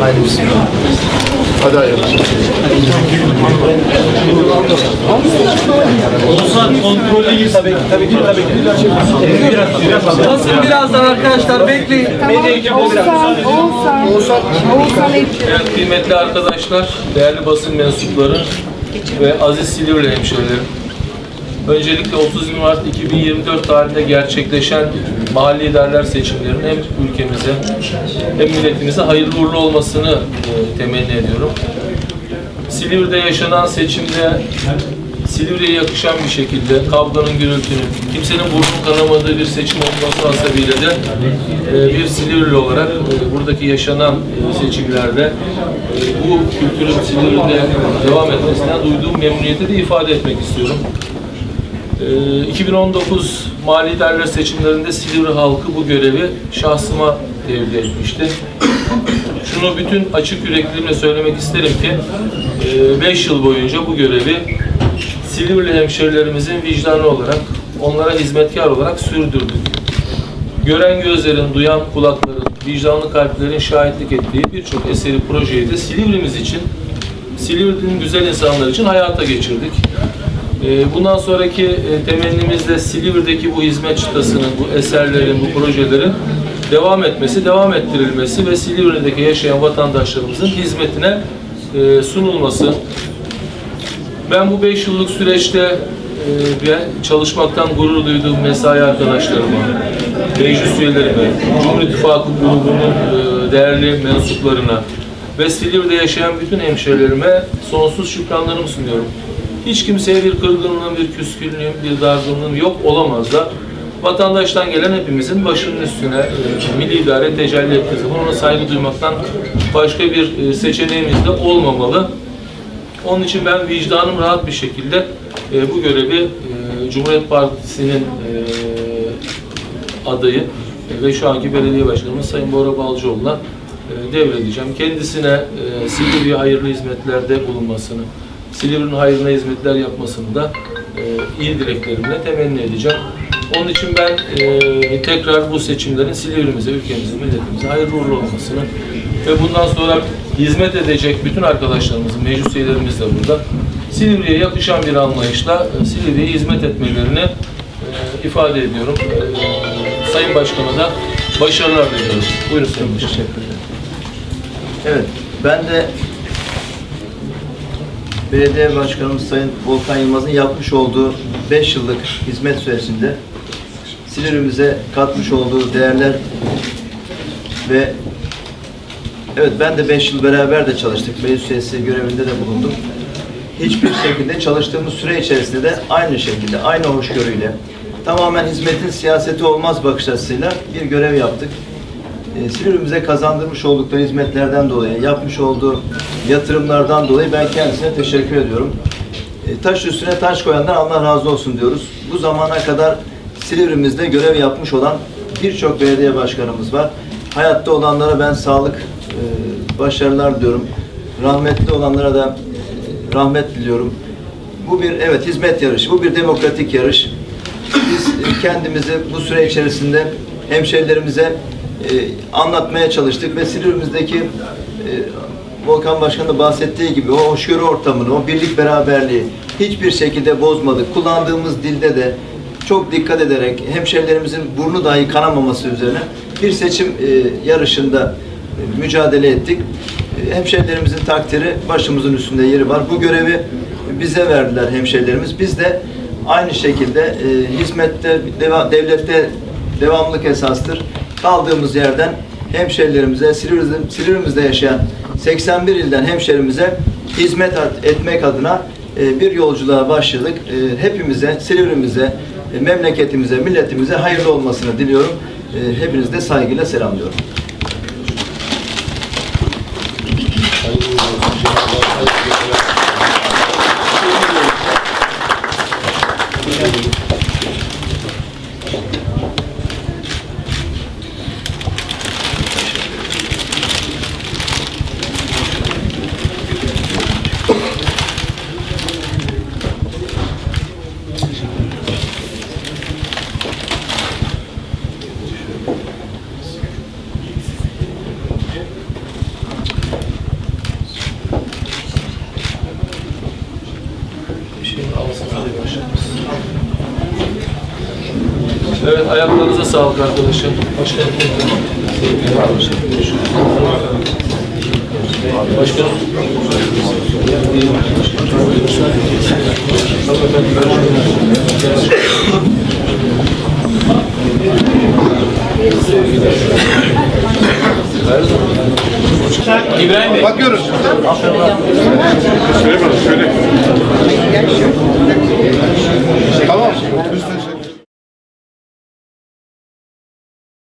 Haydi bismillah. Hadi hayırlı. Oğuzhan kontrollü gir. Tabii tabii ki tabii ki. Basın birazdan arkadaşlar bekleyin. Medya ekibi biraz. Oğuzhan, kıymetli arkadaşlar, değerli basın mensupları ve aziz Silivri hemşehrilerim. Öncelikle 30 Mart 2024 tarihinde gerçekleşen mahalli idareler seçimlerinin hem ülkemize hem milletimize hayırlı uğurlu olmasını e, temenni ediyorum. Silivri'de yaşanan seçimde Silivri'ye yakışan bir şekilde kavganın gürültünün, kimsenin burnun kanamadığı bir seçim olması hasebiyle de e, bir Silivri olarak e, buradaki yaşanan seçimlerde bu kültürün Silivri'de devam etmesinden duyduğum memnuniyeti de ifade etmek istiyorum. E, 2019 mali idareler seçimlerinde Silivri halkı bu görevi şahsıma devre etmişti. Şunu bütün açık yürekliğimle söylemek isterim ki 5 yıl boyunca bu görevi Silivri hemşerilerimizin vicdanı olarak, onlara hizmetkar olarak sürdürdük. Gören gözlerin, duyan kulakların, vicdanlı kalplerin şahitlik ettiği birçok eseri projeyi de Silivri'miz için, Silivri'nin güzel insanlar için hayata geçirdik. Ee, Bundan sonraki e, temennimiz de Silivri'deki bu hizmet çıtasının, bu eserlerin, bu projelerin devam etmesi, devam ettirilmesi ve Silivri'deki yaşayan vatandaşlarımızın hizmetine e, sunulması. Ben bu 5 yıllık süreçte e, çalışmaktan gurur duyduğum mesai arkadaşlarıma, meclis üyelerime, Cumhur İttifakı grubunun değerli mensuplarına ve Silivri'de yaşayan bütün hemşehrilerime sonsuz şükranlarımı sunuyorum. Hiç kimseye bir kırgınlığım, bir küskünlüğüm, bir dargınlığım yok olamaz da vatandaştan gelen hepimizin başının üstüne e, milli idare tecelli zaman ona saygı duymaktan başka bir e, seçeneğimiz de olmamalı. Onun için ben vicdanım rahat bir şekilde e, bu görevi e, Cumhuriyet Partisi'nin e, adayı e, ve şu anki belediye başkanımız Sayın Bora Balcıoğlu'na e, devredeceğim. Kendisine e, Silivri'ye hayırlı hizmetlerde bulunmasını, Silivri'nin hayrına hizmetler yapmasını da e, iyi dileklerimle temenni edeceğim. Onun için ben e, tekrar bu seçimlerin Silivri'mize, ülkemize, milletimize hayırlı uğurlu olmasını ve bundan sonra hizmet edecek bütün arkadaşlarımızın, meclis üyelerimiz de burada. Silivri'ye yakışan bir anlayışla e, Silivri'ye hizmet etmelerini e, ifade ediyorum. E, Sayın Başkan'a da başarılar diliyorum. Buyurun Sayın Başkan. Evet, ben de Belediye Başkanımız Sayın Volkan Yılmaz'ın yapmış olduğu 5 yıllık hizmet süresinde Silivri'mize katmış olduğu değerler ve evet ben de 5 yıl beraber de çalıştık. Meclis üyesi görevinde de bulundum. Hiçbir şekilde çalıştığımız süre içerisinde de aynı şekilde, aynı hoşgörüyle tamamen hizmetin siyaseti olmaz bakış açısıyla bir görev yaptık. E, Silivri'mize kazandırmış oldukları hizmetlerden dolayı, yapmış olduğu yatırımlardan dolayı ben kendisine teşekkür ediyorum. E, taş üstüne taş koyandan Allah razı olsun diyoruz. Bu zamana kadar Silivri'mizde görev yapmış olan birçok belediye başkanımız var. Hayatta olanlara ben sağlık, e, başarılar diliyorum. Rahmetli olanlara da e, rahmet diliyorum. Bu bir evet hizmet yarışı, bu bir demokratik yarış. Biz kendimizi bu süre içerisinde hemşerilerimize e, anlatmaya çalıştık ve Silivri'mizdeki e, Volkan Başkan bahsettiği gibi o hoşgörü ortamını, o birlik beraberliği hiçbir şekilde bozmadık. Kullandığımız dilde de çok dikkat ederek hemşerilerimizin burnu dahi kanamaması üzerine bir seçim e, yarışında e, mücadele ettik. E, hemşerilerimizin takdiri başımızın üstünde yeri var. Bu görevi bize verdiler hemşerilerimiz. Biz de aynı şekilde e, hizmette, deva, devlette devamlık esastır. Kaldığımız yerden hemşerilerimize, Silivri'de, Silivri'mizde yaşayan 81 ilden hemşerimize hizmet etmek adına e, bir yolculuğa başladık. E, hepimize, Silivri'mize, e, memleketimize, milletimize hayırlı olmasını diliyorum. Hepinizi de saygıyla selamlıyorum. Ayaklarınıza sağlık arkadaşlar. Başkanım. Başkanım. İbrahim Bey. Bakıyoruz. Şöyle bak, şöyle. Tamam.